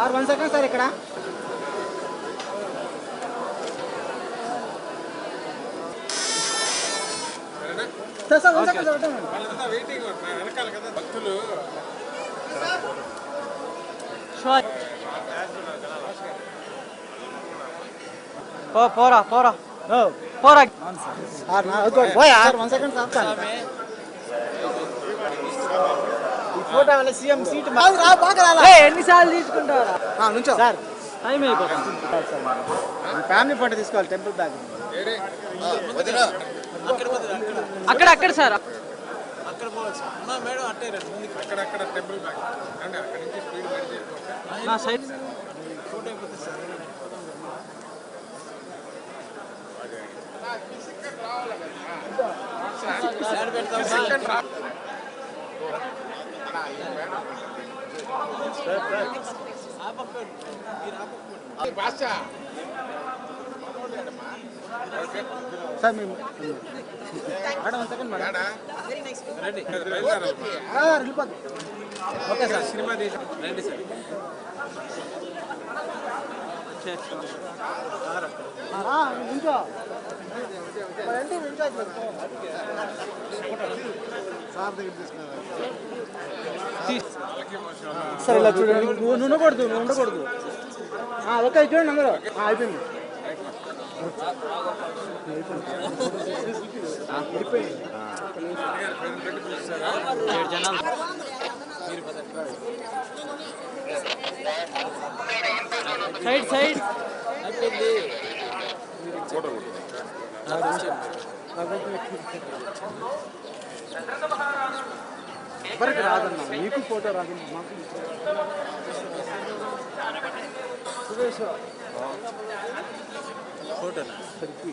ఆరు one second sir ఇక్కడ. భక్తులు. పోరా పోరా. పోరా. సార్ ఫోటో ఎన్నిసార్లు తీసుకుంటారా ఆ, నుంచో. సార్ టైం అయిపోతుంది. Sir, sir. ఫ్యామిలీ ఫోటో తీసుకోవాలి టెంపుల్ బ్యాగ్. అక్కడ అక్కడ సార్. అక్కడక్కడ టెంపుల్ బ్యాక్ అంటే అక్కడి నుంచి స్పీడ్ బండి చేయకపోతే నా సైడ్ సార్ మేము మేడం వన్ సెకండ్ మేడం బయలుదేరాలమ్మా. ఆ, ఓకే సార్ సినిమా తీసి రండి సార్ ఆ, రా, నుంచో మరి ఏంటి నుంచో సార్ ఇలా చూడండి. నువ్వు ఉండకూడదు నువ్వు ఉండకూడదు. ఆ, ఓకే చూడండి అందరూ ఆ, అయిపోయింది. అయిపోయింది. సైడ్ సైడ్ ఎవరికి రాదన్న మీకు ఫోటో రాదు మాకు సురేష్ ఫోటో సరికి